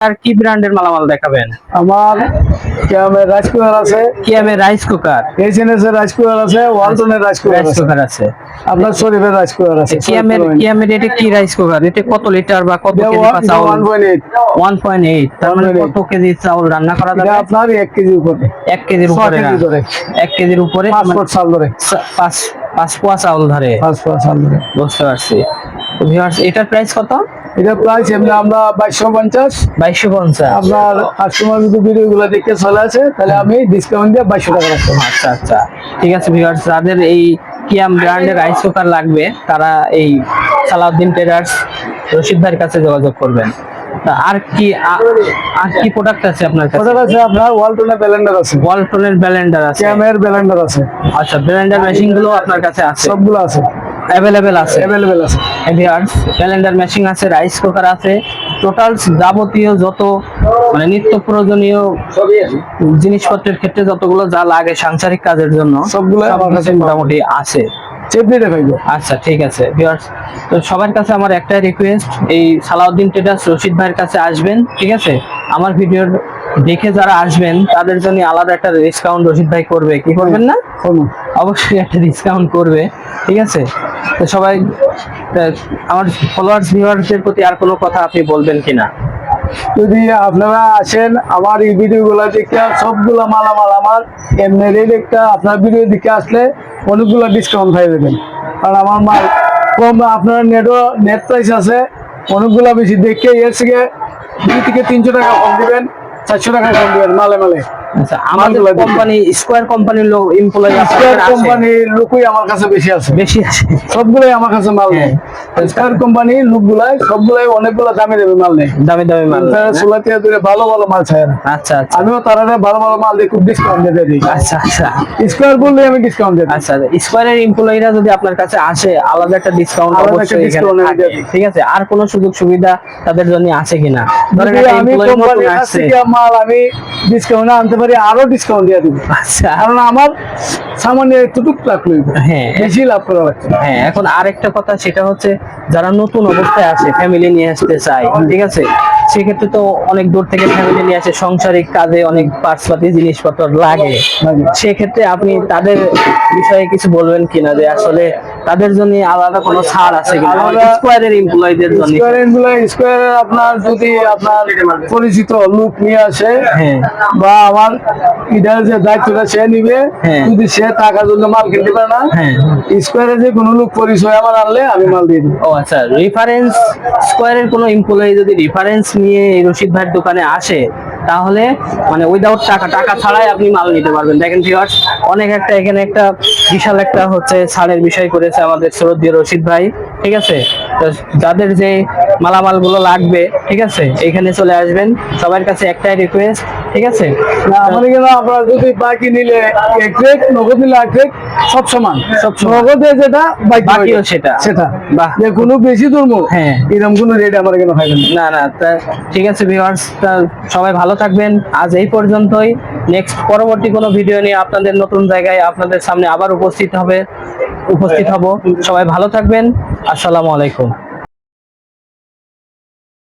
আর কি ব্র্যান্ডের মালামাল দেখাবেন? আমার কিয়ামের রাইস কুকার আছে। কিয়ামের রাইস কুকার এইচএনএস এর রাইস কুকার আছে ওয়ালটনের রাইস কুকার আছে। আপনার শরীফের রাইস কুকার আছে কিয়ামের কিয়ামের এটা কি রাইস কুকার এটা কত লিটার বা কত কেজি চাউল? One point eight one point eight তার মানে কত কেজি চাউল রান্না করা যাবে? আপনার এক কেজি উপরে। এক কেজির ছ উপরে কেজি এক কেজির উপরে পাঁচ মানে ফুট চাল ধরে। সা- পাঁচ পাঁচ পোয়া চাউল ধরে। পাঁচ ফুট চাল ধরে। বুঝতে পারছি। viewers, এটার প্রাইস কত? এটা প্রাইস এমনি আমরা বাইশশো পঞ্চাশ। বাইশশো পঞ্চাশ। আপনার কাস্টমার যদি ভিডিও গুলো দেখে চলে আসে তাহলে আমি ডিসকাউন্ট দিয়ে বাইশশো টাকা রাখব। আচ্ছা আচ্ছা। ঠিক আছে ভিউয়ার্স যাদের এই কিয়াম ব্র্যান্ডের রাইস কুকার লাগবে তারা এই সালাউদ্দিন ট্রেডার্স রশিদ ভাইয়ের কাছে যোগাযোগ করবেন। আর কি আর কি প্রোডাক্ট আছে আপনার কাছে? ওটার আছে আপনার ওয়ালটনের ব্যালেন্ডার আছে। ওয়ালটনের ব্লেন্ডার আছে। ক্যামের ব্যালেন্ডার আছে। আচ্ছা ব্লেন্ডার মেশিনগুলো আপনার কাছে আছে? সবগুলো আছে। অ্যাভেলেবেল আছে। অ্যাভেলেবেল আছে। ভিউয়ার্স ব্লেন্ডার মেশিন আছে রাইস কুকার আছে। টোটাল যাবতীয় যত মানে নিত্য প্রয়োজনীয় জিনিসপত্রের ক্ষেত্রে যতগুলো যা লাগে সাংসারিক কাজের জন্য সবগুলো আমার কাছে মোটামুটি আছে। আচ্ছা ঠিক আছে। ভিউয়ার্স তো সবার কাছে আমার একটাই রিকোয়েস্ট এই সালাউদ্দিন ট্রেডার্স রশিদ ভাইয়ের কাছে আসবেন ঠিক আছে? আমার ভিডিওর দেখে যারা আসবেন তাদের জন্য আলাদা একটা ডিসকাউন্ট রশিদ ভাই করবে। কি করবেন না? অবশ্যই একটা ডিসকাউন্ট করবে ঠিক আছে? সবাই আমার ফলোয়ার্স ভিউয়ার্সদের প্রতি আর কোনো কথা আপনি বলবেন কিনা? যদি আপনারা আসেন, আমার এই ভিডিও গুলা দেখে সবগুলা মালামাল আমার এমনি রেট একটা আপনার ভিডিও দেখে আসলে অনেকগুলো ডিসকাউন্ট পাই দেবেন কারণ আমার মাল কম, আপনার নেটও নেট প্রাইস আছে, অনেকগুলো বেশি দেখে এর থেকে দুই থেকে তিনশো টাকা কম দেবেন, চারশো টাকা কম দেবেন মালে মালে। আচ্ছা আমাদের কোম্পানি স্কোয়ার কোম্পানির লোক এমপ্লয়ি স্কোয়ার কোম্পানির লোকই আমার কাছে বেশি আছে। বেশি আছে। সবগুলাই আমার কাছে মাল নেই। স্কোয়ার কোম্পানির লোকগুলাই সবগুলাই অনেকগুলো দামি দামি মাল নেই। দামি দামি মাল তারা সুলাতিয়া দূরে ভালো ভালো মাল চায় আচ্ছা আচ্ছা। আমিও তারা ভালো ভালো মাল দিয়ে খুব ডিসকাউন্ট দিয়ে দিই। আচ্ছা আচ্ছা। স্কোয়ার বললে আমি ডিসকাউন্ট দিই। আচ্ছা স্কোয়ারের এমপ্লয়িরা যদি আপনার কাছে আসে আলাদা একটা ডিসকাউন্ট অবশ্যই এখানে। ঠিক আছে? আর কোনো সুযোগ সুবিধা তাদের জন্য আছে কিনা? ধরেন আমি। থেকে মাল আমি ডিসকাউন্ট আনতে পারি আরও ডিসকাউন্ট দিয়ে দিব। আচ্ছা। কারণ আমার সামান্য একটুটুক লইব হ্যাঁ। বেশি লাভ করা লাগছে হ্যাঁ এখন আরেকটা কথা সেটা হচ্ছে যারা নতুন অবস্থায় আছে ফ্যামিলি নিয়ে আসতে চায় ঠিক আছে? সেক্ষেত্রে তো অনেক দূর থেকে ফ্যামিলি নিয়ে আসে সাংসারিক কাজে অনেক পার্সপাতি জিনিসপত্র লাগে। লাগে। সেক্ষেত্রে আপনি তাদের বিষয়ে কিছু বলবেন কিনা যে আসলে তাদের জন্য আলাদা কোনো ছাড় আছে কিনা? স্কোয়ারের এমপ্লয়ীদের জন্য। স্কোয়ারেরগুলো স্কোয়ারের আপনার যদি আপনার পরিচিত লোক নিয়ে আসে হ্যাঁ। বা আমার এটার যে দায়িত্বটা সে নিবে হ্যাঁ। যদি সে টাকার জন্য মাল কিনতে পারে না হ্যাঁ। স্কোয়ারে যে কোনো লোক পরিচয় আমার আনলে আমি মাল দিয়ে দিই ও আচ্ছা রেফারেন্স স্কোয়ারের কোনো এমপ্লয়ি যদি রেফারেন্স নিয়ে রশিদ ভাইয়ের দোকানে আসে তাহলে মানে উইদাউট টাকা টাকা ছাড়াই আপনি মাল নিতে পারবেন। দেখেন ভিউয়ার্স অনেক একটা এখানে একটা বিশাল একটা হচ্ছে ছাড়ের বিষয় করেছে আমাদের শ্রদ্ধীয় রশিদ ভাই, ঠিক আছে? যাদের যে মালামালগুলো লাগবে, ঠিক আছে? এখানে চলে আসবেন। সবার কাছে একটাই রিকোয়েস্ট ঠিক আছে? না, আমার এখানে আপনার যদি বাকি নিলে এক রেট নগদ নিলে এক রেট সব সমান সব নগদে যেটা বাকি বাকিও সেটা। সেটা। বাহ। যে কোনো বেশি দুর্মুখ হ্যাঁ। এরকম কোনো রেট আমার এখানে হয় না। না না তা ঠিক আছে ভিউয়ার্স সবাই ভালো থাকবেন। আজ এই পর্যন্তই। নেক্সট পরবর্তী কোনো ভিডিও নিয়ে আপনাদের নতুন জায়গায় আপনাদের সামনে আবার উপস্থিত হবে উপস্থিত হব। সবাই ভালো থাকবেন। আসসালামু আলাইকুম।